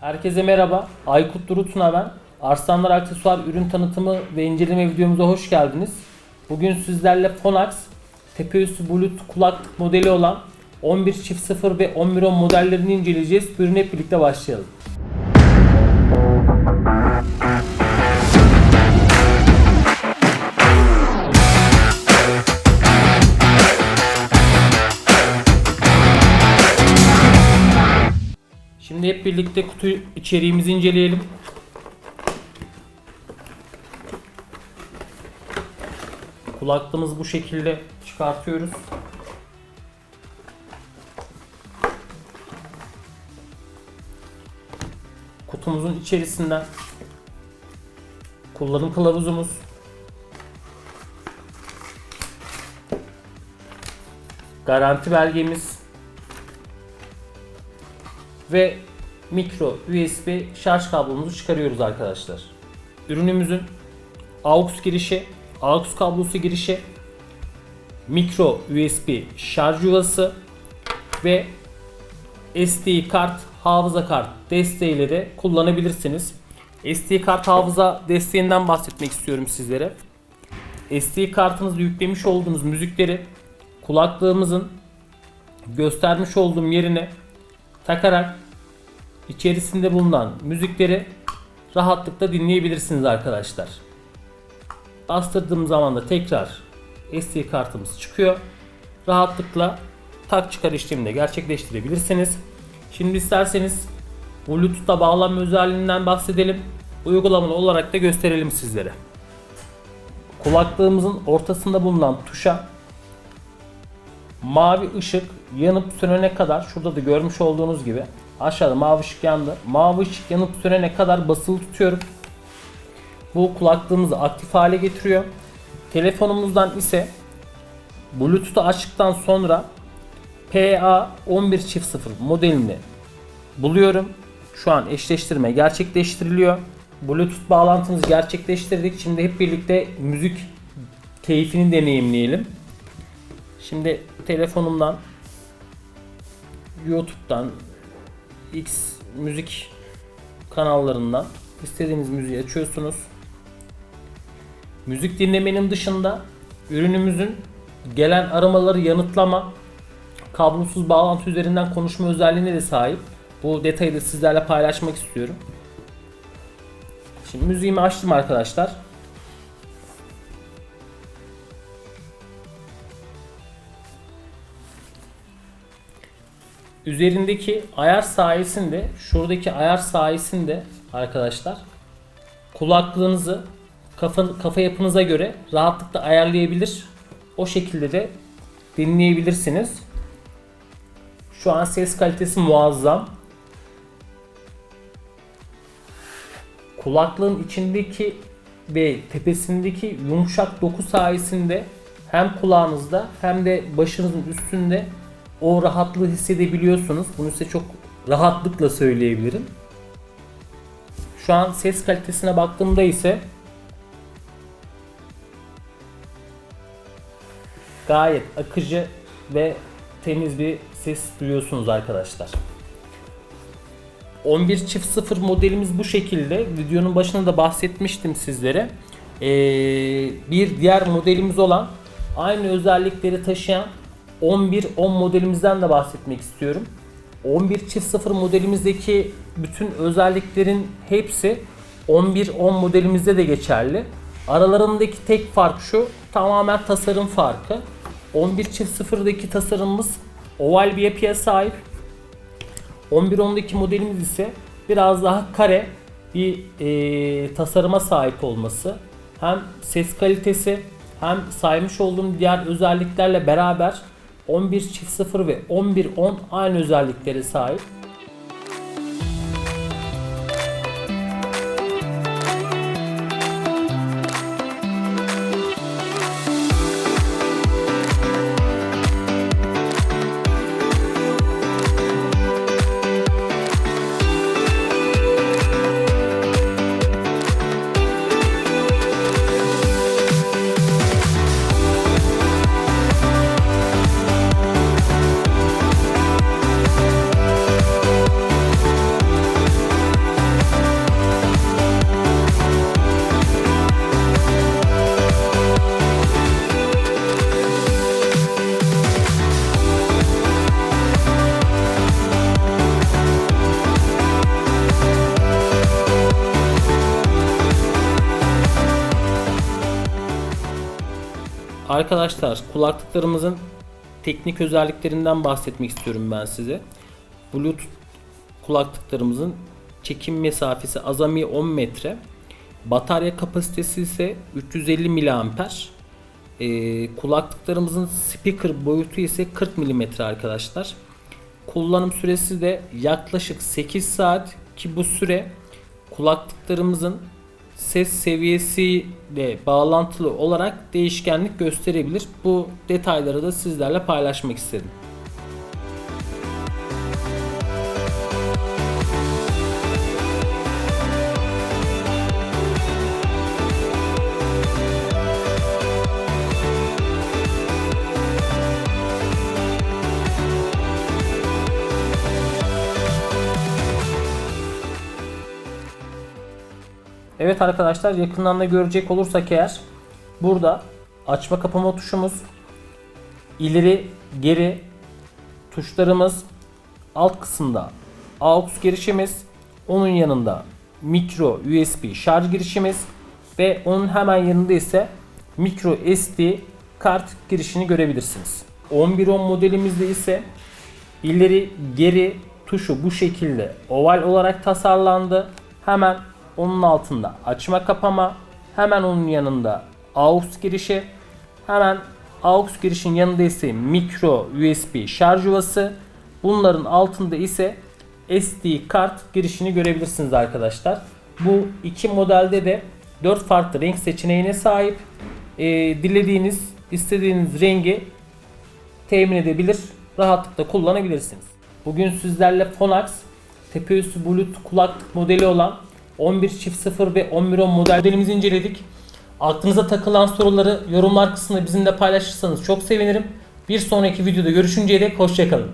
Herkese merhaba. Aykut Durutuna ben. Arslanlar Aksesuar ürün tanıtımı ve inceleme videomuza hoş geldiniz. Bugün sizlerle Phonax tepeüstü Bluetooth kulaklık modeli olan 11.0 ve 11.10 modellerini inceleyeceğiz. Ürün hep birlikte başlayalım. Şimdi hep birlikte kutu içeriğimizi inceleyelim. Kulaklığımızı bu şekilde çıkartıyoruz. Kutumuzun içerisinden kullanım kılavuzumuz, garanti belgemiz, ve mikro USB şarj kablomuzu çıkarıyoruz arkadaşlar. Ürünümüzün AUX girişi, AUX kablosu girişi, mikro USB şarj yuvası ve SD kart, hafıza kart desteğiyle de kullanabilirsiniz. SD kart hafıza desteğinden bahsetmek istiyorum sizlere. SD kartınızda yüklemiş olduğunuz müzikleri kulaklığımızın göstermiş olduğum yerine takarak içerisinde bulunan müzikleri rahatlıkla dinleyebilirsiniz arkadaşlar. Bastırdığım zaman da tekrar SD kartımız çıkıyor. Rahatlıkla tak çıkar işlemini gerçekleştirebilirsiniz. Şimdi isterseniz Bluetooth'ta bağlanma özelliğinden bahsedelim. Uygulamalı olarak da gösterelim sizlere. Kulaklığımızın ortasında bulunan tuşa mavi ışık yanıp sönene kadar şurada da görmüş olduğunuz gibi aşağıda mavi ışık yandı. Mavi ışık yanıp sönene kadar basılı tutuyorum. Bu kulaklığımızı aktif hale getiriyor. Telefonumuzdan ise Bluetooth'u açtıktan sonra PA11.0 modelini buluyorum. Şu an eşleştirme gerçekleştiriliyor. Bluetooth bağlantımızı gerçekleştirdik. Şimdi hep birlikte müzik keyfini deneyimleyelim. Şimdi telefonumdan YouTube'dan X müzik kanallarından istediğiniz müziği açıyorsunuz. Müzik dinlemenin dışında ürünümüzün gelen aramaları yanıtlama, kablosuz bağlantı üzerinden konuşma özelliğine de sahip. Bu detayı da sizlerle paylaşmak istiyorum. Şimdi müziğimi açtım arkadaşlar. Üzerindeki ayar sayesinde şuradaki ayar sayesinde arkadaşlar kulaklığınızı kafa, kafa yapınıza göre rahatlıkla ayarlayabilir. O şekilde de dinleyebilirsiniz. Şu an ses kalitesi muazzam. Kulaklığın içindeki ve tepesindeki yumuşak doku sayesinde hem kulağınızda hem de başınızın üstünde o rahatlığı hissedebiliyorsunuz. Bunu size çok rahatlıkla söyleyebilirim. Şu an ses kalitesine baktığımda ise gayet akıcı ve temiz bir ses duyuyorsunuz arkadaşlar. 11.0 modelimiz bu şekilde. Videonun başında da bahsetmiştim sizlere. Ee, bir diğer modelimiz olan aynı özellikleri taşıyan 11.10 modelimizden de bahsetmek istiyorum. 11.0 modelimizdeki bütün özelliklerin hepsi 11.10 modelimizde de geçerli. Aralarındaki tek fark şu, tamamen tasarım farkı. 11.0'daki tasarımımız oval bir yapıya sahip. 11.10'daki modelimiz ise biraz daha kare bir e, tasarıma sahip olması. Hem ses kalitesi hem saymış olduğum diğer özelliklerle beraber 11.0 ve 11.10 aynı özelliklere sahip. Arkadaşlar kulaklıklarımızın teknik özelliklerinden bahsetmek istiyorum ben size. Bluetooth kulaklıklarımızın çekim mesafesi azami 10 metre. Batarya kapasitesi ise 350 miliamper. Ee, kulaklıklarımızın speaker boyutu ise 40 mm arkadaşlar. Kullanım süresi de yaklaşık 8 saat ki bu süre kulaklıklarımızın ses seviyesiyle bağlantılı olarak değişkenlik gösterebilir. Bu detayları da sizlerle paylaşmak istedim. Evet arkadaşlar yakından da görecek olursak eğer burada açma kapama tuşumuz ileri geri tuşlarımız alt kısımda AUX girişimiz onun yanında micro USB şarj girişimiz ve onun hemen yanında ise micro SD kart girişini görebilirsiniz. 1110 modelimizde ise ileri geri tuşu bu şekilde oval olarak tasarlandı. Hemen onun altında açma kapama, hemen onun yanında AUX girişi, hemen AUX girişin yanında ise micro USB şarj yuvası. Bunların altında ise SD kart girişini görebilirsiniz arkadaşlar. Bu iki modelde de 4 farklı renk seçeneğine sahip. Ee, dilediğiniz, istediğiniz rengi temin edebilir, rahatlıkla kullanabilirsiniz. Bugün sizlerle Phonax tepeüstü Bluetooth kulaklık modeli olan 11.0 ve 11.10 modellerimizi inceledik. Aklınıza takılan soruları yorumlar kısmında bizimle paylaşırsanız çok sevinirim. Bir sonraki videoda görüşünceye dek hoşçakalın.